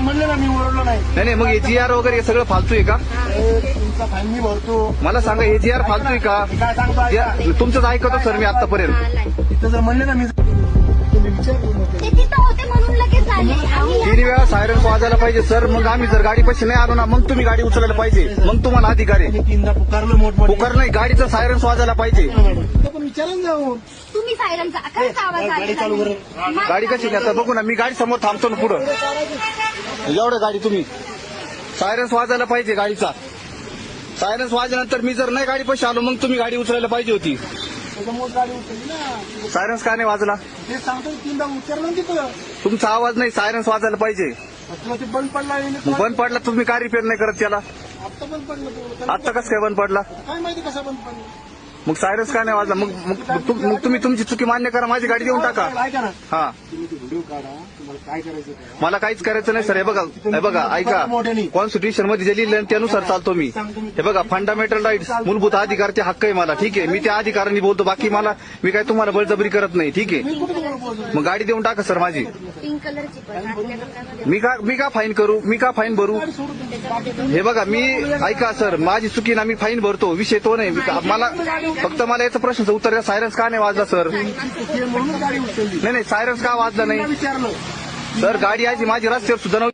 म्हणले ना मी ओरडलो नाही. नाही नाही मग हे जी आर वगैरे हे सगळं फालतू आहे का? तुमचा फाईन मी भरतो. मला सांगा हे जी आर फालतू आहे का? काय सांगतो ऐका. जे- तुमचंच ऐकतो सर मी आतापर्यंत. तिथं जर म्हणले ना मी तुम्ही विचारलं नव्हतं. ते तिथं होते म्हणून लगेच आले आम्ही तीन वेळा सायरन वाजायला पाहिजे सर? मग आम्ही जर गाडी पैसे नाही आलो ना मग तुम्ही गाडी उचलायला पाहिजे. मग तुम्हाला अधिकार आहे. मी तीनदा पुकारलं मोठमोठे. पुकार नाही गाडीचं सायरन वाजायला पाहिजे. तुम्ही सायरनचा कसा आवाज गाडी चालू आलेला. नाही? गाडी कशी आता बघू ना मी गाडी समोर थांबतो ना पुढं. एवढं गाडी तुम्ही. सायरन्स वाजायला पाहिजे गाडीचा. सायरन्स वाजल्यानंतर मी जर नाही गाडी पैसे आलो मग तुम्ही गाडी उचलायला पाहिजे होती. त्याच्यामुळे गाडी उचलली ना. सायरन्स का नाही वाजला? ते सांगतो तीनदा विचारलं ना तिथं. तुमचा आवाज नाही सायरन्स वाजायला पाहिजे. तुला ते बंद पडला बंद पडला तुम्ही का रिपेअर नाही करत त्याला? आता बंद पडलं तो. आता कसं काय बंद पडला? काय माहिती कसा बंद पडला? मग सायरन्स का नाही वाजला? मग मग- मग तुम- मग तुम्ही तुमची चुकी मान्य करा माझी गाडी देऊन टाका. ऐका ना हा. तुम्ही ते व्हिडिओ काढा तुम्हाला काय करायचं ते. मला काहीच करायचं नाही सर. हे बघा हे बघा ऐका. कॉन्स्टिट्यूशनमध्ये जे लिहिलं त्यानुसार चालतो मी. हे बघा फंडामेंटल राईट्स मूलभूत अधिकारचे हक्क आहे मला ठीक आहे. मी त्या अधिकारांनी बोलतो बाकी मला मी काय तुम्हाला बळजबरी करत नाही ठीक आहे. मी कुठे तुम्हाला बोलतो? मग गाडी देऊन टाका सर माझी. पिंक कलरची पण आतल्या कपड्यामध्ये मी का मी का फाईन करू? मी का फाईन भरू? हे बघा मी ऐका सर माझी चुकी ना मी फाईन भरतो. विषय तो नाही. मी मला फक्त मला याचं प्रश्नाचं उत्तर द्या. सायरन्स का नाही वाजला सर नाही ते म्हणून गाडी उचलली. नाही सायरन्स का वाजला नाही? विचारलं. सर गाडी आजी माझी रस्त्यावर सुद्धा नव्हती.